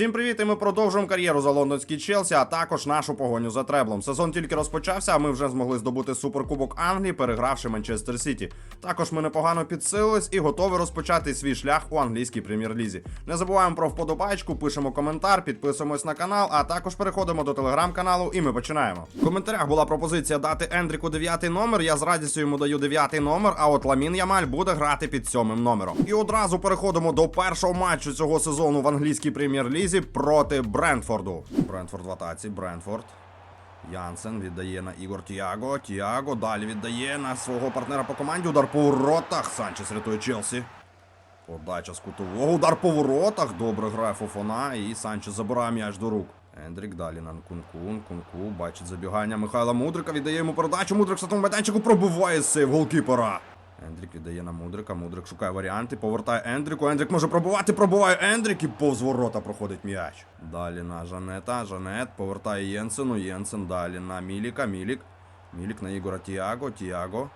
Всім привіт! І ми продовжуємо кар'єру за лондонський Челсі, а також нашу погоню за треблом. Сезон тільки розпочався, а ми вже змогли здобути суперкубок Англії, перегравши Манчестер Сіті. Також ми непогано підсилились і готові розпочати свій шлях у англійській прем'єр-лізі. Не забуваємо про вподобайку, пишемо коментар, підписуємось на канал, а також переходимо до телеграм-каналу, і ми починаємо. В коментарях була пропозиція дати Ендріку дев'ятий номер. Я з радістю йому даю дев'ятий номер. А от Ламін Ямаль буде грати під сьомим номером. І одразу переходимо до першого матчу цього сезону в англійській прем'єр-лізі проти Брентфорду. Брентфорд в атаці, Брентфорд. Янсен віддає на Ігор Тіаго. Тіаго далі віддає на свого партнера по команді. Удар по воротах. Санчес рятує Челсі. Подача з кутового. Удар по воротах. Добре грає Фофона. І Санчес забирає м'яч до рук. Ендрік далі на Кункун. Кунку бачить забігання Михайла Мудрика. Віддає йому передачу. Мудрик в статому майданчику пробиває сейв голкіпера. Ендрік віддає на Мудрика. Мудрик шукає варіанти. Повертає Ендріку. Ендрік може пробувати. Пробиває Ендрік і повз ворота проходить м'яч. Далі на Жанета. Жанет повертає Єнсену. Єнсен далі на Міліка. Мілік. Мілік на Ігора Тіаго. Тіаго.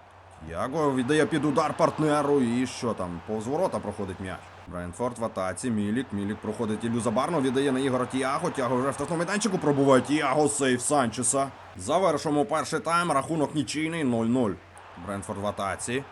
Тіаго віддає під удар партнеру. І що там? Повз ворота проходить м'яч. Брайнфорд в атаці. Мілік. Мілік проходить Ілю Забарно. Віддає на Ігора Тіаго. Тіаго вже в штрафному майданчику пробуває Тіаго. Сейв Санчеса. Завершимо перший тайм. Рахунок нічийний 0-0. Бренфорд в атаці.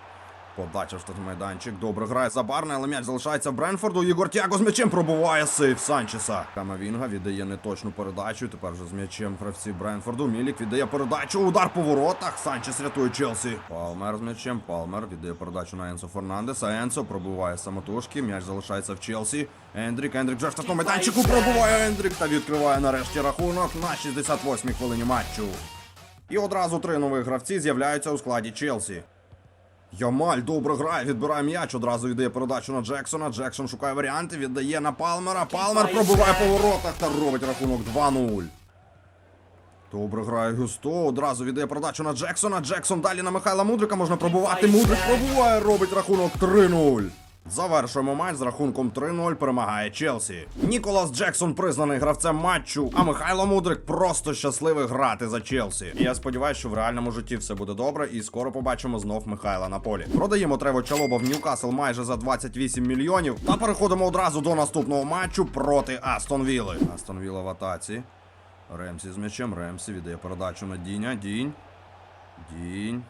Подача в штрафний майданчик. Добре грає Забарна, але м'яч залишається Бренфорду. Єгор Тяго з м'ячем пробуває сейф Санчеса. Камавінга віддає неточну передачу. Тепер вже з м'ячем гравці Бренфорду. Мілік віддає передачу. Удар по воротах. Санчес рятує Челсі. Палмер з м'ячем. Палмер віддає передачу на Енсо Фернандеса. Енсо пробиває самотужки. М'яч залишається в Челсі. Ендрік. Ендрік вже в штрафному майданчику пробиває Ендрік та відкриває нарешті рахунок на 68-й хвилині матчу. І одразу три нових гравці з'являються у складі Челсі. Ямаль добре грає, відбирає м'яч, одразу йде передачу на Джексона. Джексон шукає варіанти, віддає на Палмера. Палмер пробиває по воротах та робить рахунок 2-0. Добре грає Густо. одразу віддає передачу на Джексона. Джексон далі на Михайла Мудрика можна пробувати. Мудрик пробуває, робить рахунок 3-0. Завершуємо матч з рахунком 3-0 перемагає Челсі. Ніколас Джексон признаний гравцем матчу, а Михайло Мудрик просто щасливий грати за Челсі. І я сподіваюся, що в реальному житті все буде добре, і скоро побачимо знов Михайла на полі. Продаємо Трево Чалоба в Ньюкасл майже за 28 мільйонів. Та переходимо одразу до наступного матчу проти Астон Вілли. Астон Вілла в атаці. Ремсі з м'ячем. Ремсі віддає передачу на Діня. Дінь. Дінь.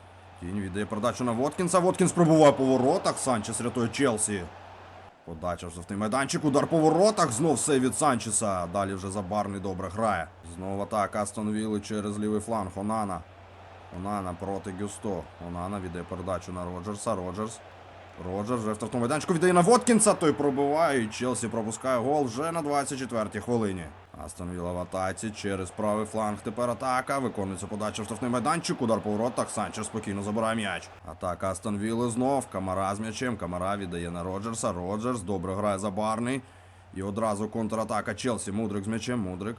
Дінь віддає передачу на Воткінса. Воткінс пробуває по воротах. Санчес рятує Челсі. Подача в жовтий майданчик. Удар по воротах. Знов все від Санчеса. Далі вже Забарний добре грає. Знову атака Астон Вілли через лівий фланг. Онана. Онана проти Гюсто. Онана віддає передачу на Роджерса. Роджерс. Роджерс вже в штрафному майданчику віддає на Воткінса. Той пробиває. І Челсі пропускає гол вже на 24-й хвилині. Астон Вілла в атаці через правий фланг. Тепер атака. Виконується подача в штрафний майданчик. Удар по воротах. Санчес спокійно забирає м'яч. Атака Астон Вілли знов. Камара з м'ячем. Камара віддає на Роджерса. Роджерс добре грає за барний. І одразу контратака Челсі. Мудрик з м'ячем. Мудрик.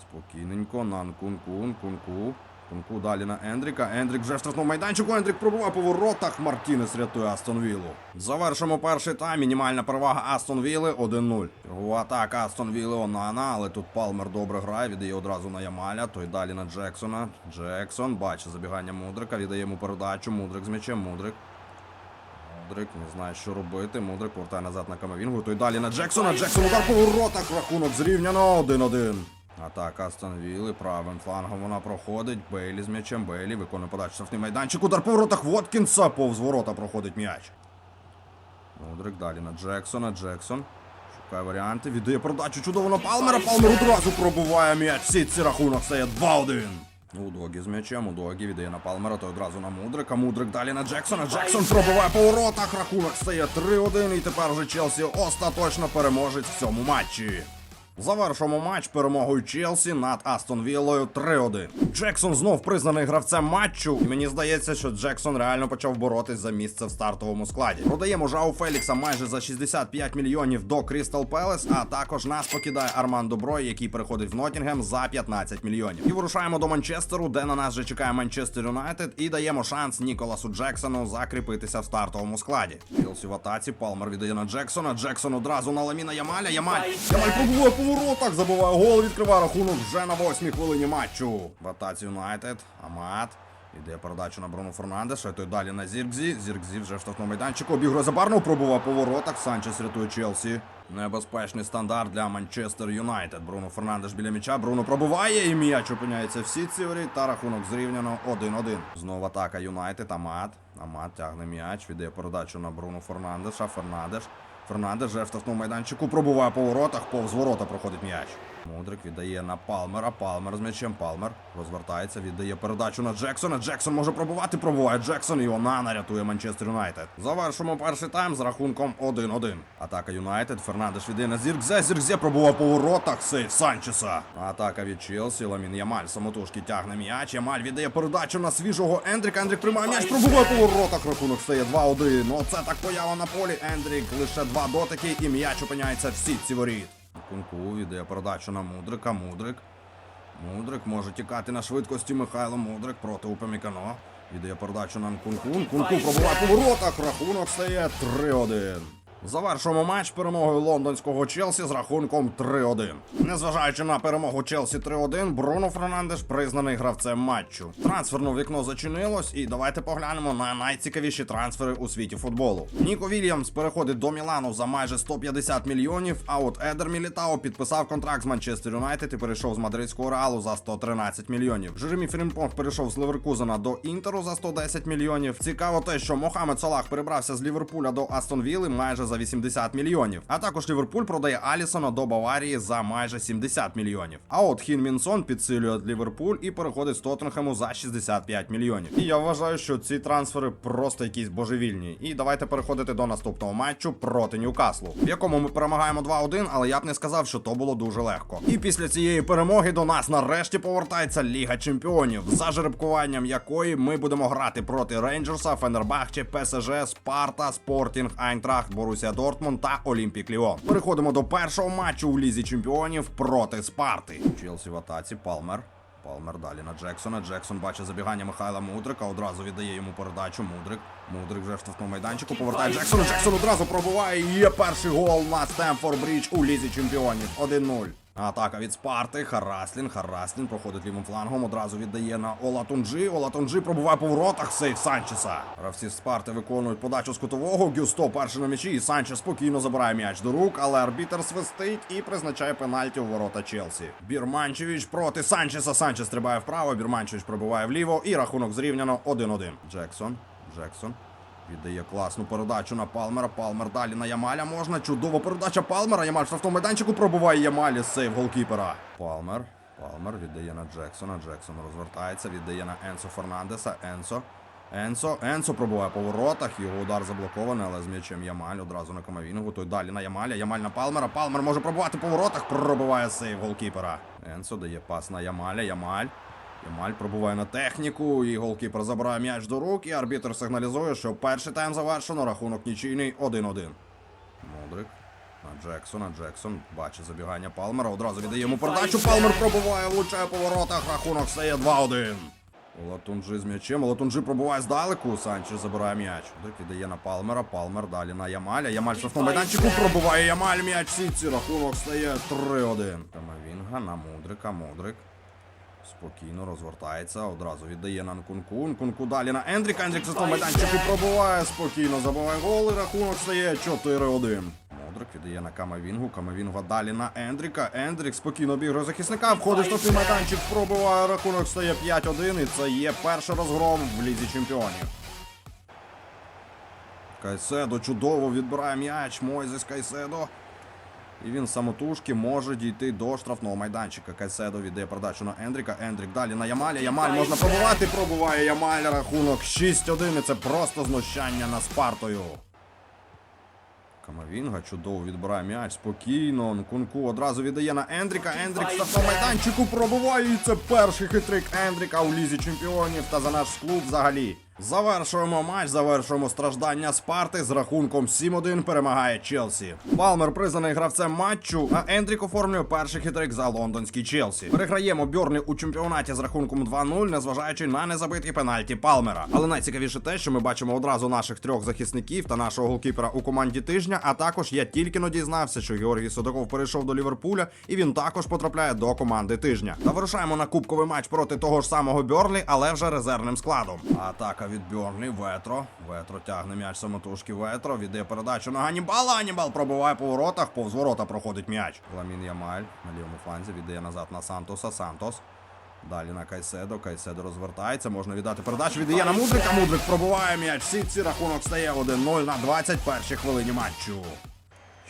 Спокійненько. Нан Кун-Кун. Кун-Ку. Кунку далі на Ендріка. Ендрік вже в штрафному майданчику. Ендрік пробуває по воротах. Мартінес рятує Астон Віллу. Завершимо перший тайм. Мінімальна перевага Астон Вілли 1-0. Чергова атака Астон Вілли Онана, але тут Палмер добре грає. Віддає одразу на Ямаля. Той далі на Джексона. Джексон бачить забігання Мудрика. Віддає йому передачу. Мудрик з м'ячем. Мудрик. Мудрик не знає, що робити. Мудрик повертає назад на Камавінгу. Той далі на Джексона. Джексон удар по воротах. Рахунок зрівняно 1-1. Атака Астон Вілли, правим флангом вона проходить. Бейлі з м'ячем. Бейлі виконує подачу штрафний майданчик. Удар по воротах Воткінса. Повз ворота проходить м'яч. Мудрик далі на Джексона. Джексон. Шукає варіанти. Віддає передачу чудово на Палмера. Палмер одразу пробуває м'яч. Всі ці рахунок стає 2-1. У Догі з м'ячем, у Догі віддає на Палмера, той одразу на Мудрика. Мудрик далі на Джексона. Джексон пробиває по воротах. Рахунок стає 3-1. І тепер вже Челсі остаточно переможець в цьому матчі. Завершимо матч перемогою Челсі над Астон Віллою 3-1. Джексон знов признаний гравцем матчу. І мені здається, що Джексон реально почав боротись за місце в стартовому складі. Продаємо Жау Фелікса майже за 65 мільйонів до Крістал Пелес, а також нас покидає Армандо Брой, який переходить в Ноттінгем за 15 мільйонів. І вирушаємо до Манчестеру, де на нас вже чекає Манчестер Юнайтед, і даємо шанс Ніколасу Джексону закріпитися в стартовому складі. Челсі в атаці, Палмер віддає на Джексона. Джексон одразу на ламіна Ямаля. Ямаль. Ямаль пробуває по воротах, забиває гол, відкриває рахунок вже на восьмій хвилині матчу. В атаці Юнайтед, Амат. Іде передачу на Бруно Фернандеша, той далі на Зіркзі. Зіркзі вже в штрафному майданчику. Обігрує забарно, пробував по воротах. Санчес рятує Челсі. Небезпечний стандарт для Манчестер Юнайтед. Бруно Фернандеш біля м'яча. Бруно пробуває і м'яч опиняється в сітці та рахунок зрівняно 1-1. Знову атака Юнайтед. Амат. Амат тягне м'яч, віддає передачу на Бруно Фернандеша. Фернандеш. Фернандеш же в штрафному майданчику пробуває по воротах, повз ворота проходить м'яч. Мудрик віддає на Палмера. Палмер з м'ячем. Палмер розвертається, віддає передачу на Джексона. Джексон може пробувати. Пробуває Джексон. І Онана рятує Манчестер Юнайтед. Завершимо перший тайм з рахунком 1-1. Атака Юнайтед. Фернандеш віддає на Зіркзе. Зіркзе пробував по воротах. Сейф Санчеса. Атака від Челсі. Ламін Ямаль самотужки тягне м'яч. Ямаль віддає передачу на свіжого Ендріка. Ендрік приймає м'яч. Пробуває по воротах. Рахунок стає 2-1. Ну це так поява на полі. Ендрік лише два дотики і м'яч опиняється в сітці воріт. Кунку віддає передачу на Мудрика. Мудрик. Мудрик може тікати на швидкості Михайло Мудрик проти Упамікано. Віддає передачу на Нкунку. Нкунку пробуває у воротах. Рахунок стає 3-1. Завершуємо матч перемогою лондонського Челсі з рахунком 3-1. Незважаючи на перемогу Челсі 3-1, Бруно Фернандеш признаний гравцем матчу. Трансферне вікно зачинилось, і давайте поглянемо на найцікавіші трансфери у світі футболу. Ніко Вільямс переходить до Мілану за майже 150 мільйонів. А от Едер Мілітао підписав контракт з Манчестер Юнайтед і перейшов з мадридського реалу за 113 мільйонів. Жеремі Фрімпонг перейшов з Леверкузена до Інтеру за 110 мільйонів. Цікаво те, що Мохамед Салах перебрався з Ліверпуля до Астон Вілли майже за 80 мільйонів. А також Ліверпуль продає Алісона до Баварії за майже 70 мільйонів. А от Хін Мінсон підсилює Ліверпуль і переходить з Тоттенхему за 65 мільйонів. І я вважаю, що ці трансфери просто якісь божевільні. І давайте переходити до наступного матчу проти Ньюкаслу, в якому ми перемагаємо 2-1, але я б не сказав, що то було дуже легко. І після цієї перемоги до нас нарешті повертається Ліга Чемпіонів, за жеребкуванням якої ми будемо грати проти Рейнджерса, Фенербахче, ПСЖ, Спарта, Спортінг, Айнтрахт, Борусія Дортмунд та Олімпік Ліон. Переходимо до першого матчу в Лізі Чемпіонів проти Спарти. Челсі в атаці, Палмер. Палмер далі на Джексона. Джексон бачить забігання Михайла Мудрика. Одразу віддає йому передачу. Мудрик. Мудрик вже в штрафному майданчику. Повертає Джексону. Джексон одразу пробуває. Є перший гол на Стемфорд Брідж у лізі чемпіонів. 1-0. Атака від Спарти. Хараслін. Хараслін проходить лівим флангом. Одразу віддає на Олатунджі. Олатунджі пробуває по воротах. Сейф Санчеса. Гравці Спарти виконують подачу з кутового. Гюсто перший на м'ячі. І Санчес спокійно забирає м'яч до рук, але арбітер свистить і призначає пенальті у ворота Челсі. Бірманчевич проти Санчеса. Санчес стрибає вправо. Бірманчевич пробиває вліво. І рахунок зрівняно 1-1. Джексон. Джексон. Віддає класну передачу на Палмера. Палмер далі на Ямаля можна. Чудова передача Палмера. Ямаль в штрафному майданчику пробуває Ямалі сейв голкіпера. Палмер. Палмер віддає на Джексона. Джексон розвертається, віддає на Енсо Фернандеса. Енсо. Енсо. Енсо пробуває по воротах. Його удар заблокований, але з м'ячем Ямаль одразу на Камавінгу. Той далі на Ямаля. Ямаль на Палмера. Палмер може пробувати по воротах. Пробиває сейв голкіпера. Енсо дає пас на Ямаля. Ямаль. Ямаль пробуває на техніку, і голкіпер забирає м'яч до рук, і арбітр сигналізує, що перший тайм завершено, рахунок нічийний 1-1. Мудрик. На Джексона. Джексон бачить забігання Палмера. Одразу віддає йому передачу. Палмер пробуває, влучає по воротах. Рахунок стає 2-1. Латунжи з м'ячем. Латунжи пробуває здалеку. Санчес забирає м'яч. Мудрик віддає на Палмера. Палмер далі на Ямаля. Ямаль штрафному майданчику пробуває Ямаль м'яч. Сітці. Рахунок стає 3-1. Камавінга на Мудрика. Мудрик. Спокійно розвертається, одразу віддає на Нкунку. Нкунку далі на Ендріка. Ендрік за майданчику пробуває, спокійно забиває гол і рахунок стає 4-1. Модрик віддає на Камавінгу. Камавінга далі на Ендріка. Ендрік спокійно обігрує захисника. Входить штрафний майданчик, пробиває. Рахунок стає 5-1. І це є перший розгром в лізі чемпіонів. Кайседо чудово відбирає м'яч. Мойзес Кайседо. І він самотужки може дійти до штрафного майданчика. Кайседо віддає передачу на Ендріка. Ендрік далі на Ямаля. Ямаль можна пробувати. Пробуває Ямаль. Рахунок 6-1. І це просто знущання на Спартою. Камавінга чудово відбирає м'яч. Спокійно. Нкунку одразу віддає на Ендріка. Ендрік в штрафному майданчику пробуває. І це перший хитрик Ендріка у лізі чемпіонів та за наш клуб взагалі. Завершуємо матч, завершуємо страждання Спарти з рахунком 7-1 перемагає Челсі. Палмер признаний гравцем матчу, а Ендрік оформлює перший хитрик за лондонський Челсі. Переграємо Бьорні у чемпіонаті з рахунком 2-0, незважаючи на незабиті пенальті Палмера. Але найцікавіше те, що ми бачимо одразу наших трьох захисників та нашого голкіпера у команді тижня. А також я тільки но дізнався, що Георгій Судаков перейшов до Ліверпуля, і він також потрапляє до команди тижня. Та вирушаємо на кубковий матч проти того ж самого Бьорлі, але вже резервним складом. Атака від Бьорнлі. Ветро. Ветро тягне м'яч самотужки. Ветро віддає передачу на Ганнібала. Ганібал пробиває по воротах. Повз ворота проходить м'яч. Ламін Ямаль на лівому фланзі віддає назад на Сантоса. Сантос. Далі на Кайседо. Кайседо розвертається. Можна віддати передачу. Віддає на Мудрика. Мудрик пробиває м'яч. Сітці рахунок стає 1-0 на 21 хвилині матчу.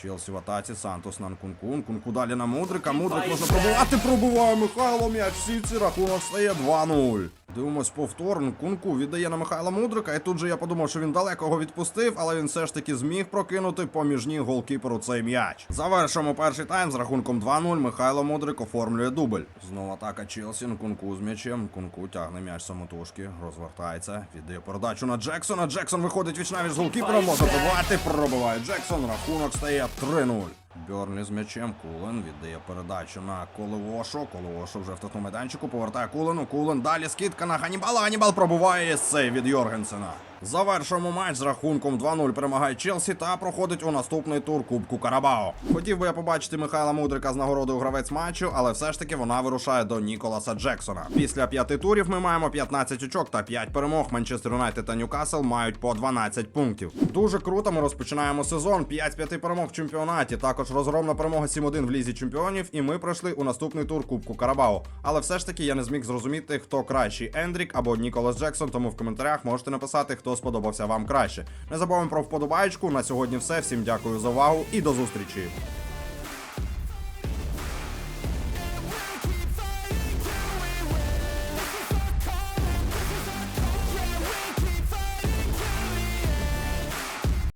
Челсі в атаці, Сантос на Нкунку. Нкунку далі на Мудрика. Мудрик можна пробивати. Пробиває Михайло м'яч. В сітці рахунок стає 2-0. Дивимось повтор. Нкунку віддає на Михайла Мудрика. І тут же я подумав, що він далеко його відпустив, але він все ж таки зміг прокинути поміж ніг голкіперу цей м'яч. Завершимо перший тайм з рахунком 2-0. Михайло Мудрик оформлює дубль. Знову атака Челсі. Нкунку з м'ячем. Нкунку тягне м'яч самотужки. Розвертається. Віддає передачу на Джексона. Джексон виходить вічнавіч з голкіпером. Може пробивати. Пробиває Джексон. Рахунок стає 3-0. Бьорнлі з м'ячем. Кулен віддає передачу на Колевошо. Колевошо вже в такому майданчику. Повертає Кулену. Кулен далі скидка на Ганібала. Ганібал пробуває сей від Йоргенсена. Завершуємо матч з рахунком 2-0 перемагає Челсі та проходить у наступний тур Кубку Карабао. Хотів би я побачити Михайла Мудрика з нагородою гравець матчу, але все ж таки вона вирушає до Ніколаса Джексона. Після п'яти турів ми маємо 15 очок та 5 перемог. Манчестер Юнайтед та Ньюкасл мають по 12 пунктів. Дуже круто. Ми розпочинаємо сезон. 5 з 5 перемог в чемпіонаті. Також розгромна перемога 7-1 в лізі чемпіонів. І ми пройшли у наступний тур Кубку Карабао. Але все ж таки я не зміг зрозуміти, хто кращий Ендрік або Ніколас Джексон. Тому в коментарях можете написати, хто сподобався вам краще. Не забуваємо про вподобайку. На сьогодні все. Всім дякую за увагу і до зустрічі.